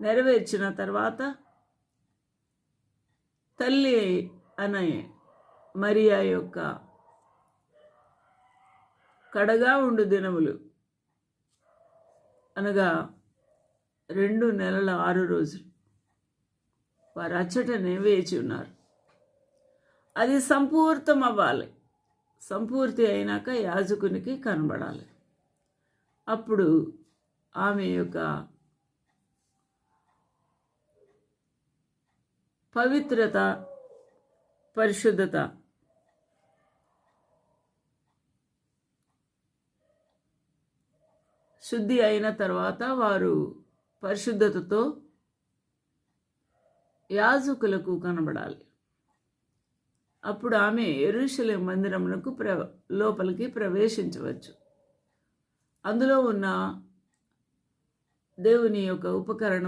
నెరవేర్చిన తర్వాత తల్లి అనే మరియా యొక్క కడగా ఉండు దినములు అనగా రెండు నెలల ఆరు రోజులు వారు అచ్చటనే వేచి ఉన్నారు. అది సంపూర్తం అవ్వాలి సంపూర్తి అయినాక యాజకునికి కనబడాలి. అప్పుడు ఆమె యొక్క పవిత్రత పరిశుద్ధత. శుద్ధి అయిన తర్వాత వారు పరిశుద్ధతతో యాజకులకు కనబడాలి. అప్పుడు ఆమె ఎరుషలేం మందిరమునకు ప్ర లోపలికి ప్రవేశించవచ్చు. అందులో ఉన్న దేవుని యొక్క ఉపకరణం